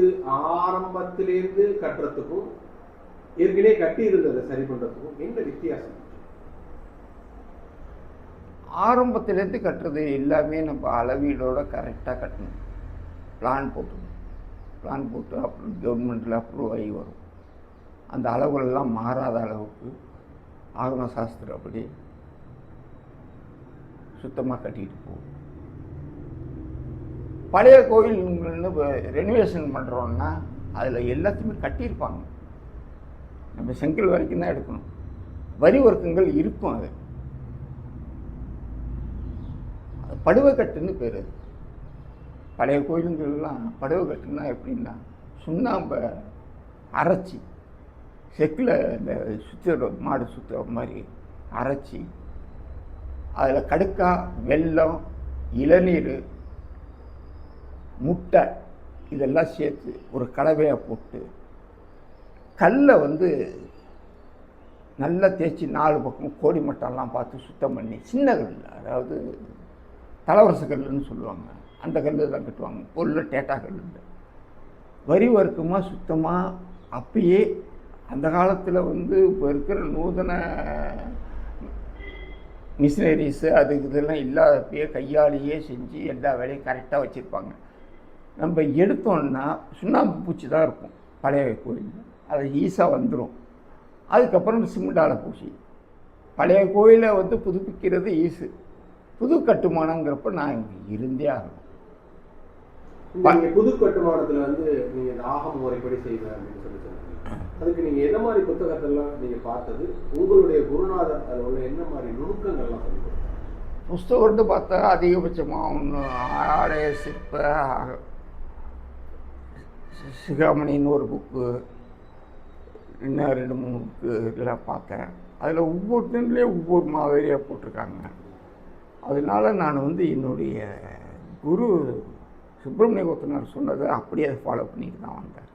வந்து ஆரம்பத்திலிருந்து கட்டுறதுக்கும் ஏற்கனவே கட்டி இருந்ததை சரி பண்றதுக்கும் என்ன வித்தியாசம்? ஆரம்பத்திலேருந்து கட்டுறது எல்லாமே நம்ம அளவீடோட கரெக்டாக கட்டணும். பிளான் போட்டணும் பிளான் போட்டு அப்புறம் கவர்மெண்ட்டில் அப்ரூவ் ஆகி வரும். அந்த அளவுகளெல்லாம் மாறாத அளவுக்கு ஆகம சாஸ்திரப்படி சுத்தமாக கட்டிகிட்டு போகும். பழைய கோயில்கள்னு ரெனிவேஷன் பண்ணுறோன்னா அதில் எல்லாத்தையுமே கட்டியிருப்பாங்க. நம்ம செங்கல் வரைக்கும் தான் எடுக்கணும். வரி ஒர்க்குங்கள் இருக்கும் அது. படுவக்கட்டுன்னு பேர் அது. பழைய கோயிலுங்கள்லாம் படுவக்கட்டுன்னா எப்படின்னா சுண்ணாம்பை அரைச்சி செக்கில் இந்த சுற்றுற மாடு சுற்றுற மாதிரி அரைச்சி அதில் கடுக்கா வெல்லம் இளநீர் முட்டை இதெல்லாம் சேர்த்து ஒரு கலவையாக போட்டு கல்லை வந்து நல்லா தேய்ச்சி நாலு பக்கம் கோடி மட்டம்லாம் பார்த்து சுத்தம் பண்ணி சின்ன கல் அதாவது தலவரச கல்லுன்னு சொல்லுவாங்க. அந்த கல்லு தான் கட்டுவாங்க. பொருள் டேட்டா கல் வரி வர்க்கமாக சுத்தமாக அப்பயே அந்த காலத்தில் வந்து இப்போ இருக்கிற நூதன மிஷினரிஸு அதுக்கு இதெல்லாம் இல்லாதப்பயே கையாலேயே செஞ்சு எல்லா வேலையும் கரெக்டாக வச்சுருப்பாங்க. நம்ம எடுத்தோம்னா சுண்ணாம்பு பூச்சி தான் இருக்கும். பழைய கோயில். அது ஈஸாக வந்துடும் அதுக்கப்புறம் சிமெண்டால பூசி பழைய கோயிலை வந்து புதுப்பிக்கிறது ஈஸு. புது கட்டுமானங்கிறப்ப நான் இங்கே இருந்தே ஆகணும். புது கட்டுமானத்துல வந்து நீங்க இந்த ஆகம் முறைப்படி செய்வேன் அப்படின்னு சொல்லி அதுக்கு நீங்க என்ன மாதிரி புத்தகத்தெல்லாம் நீங்க பார்த்தது? உங்களுடைய குருநாதர் அதுல உள்ள என்ன மாதிரி நுணுக்கங்கள்லாம் சொல்லி? புஸ்தகம்னு பார்த்தா அதிகபட்சமாக ஒன்று ஆடைய சிற்ப சிகாமணின்னு ஒரு புக்கு இன்னும் ரெண்டு மூணு புக்கு இதெல்லாம் பார்த்தேன். அதில் ஒவ்வொருத்தன்லேயும் ஒவ்வொரு மாதிரியாக போட்டிருக்காங்க. அதனால நான் வந்து என்னுடைய குரு சுப்பிரமணிய கோத்தனார் சொன்னதை அப்படியே ஃபாலோ பண்ணிட்டு தான் வந்தேன்.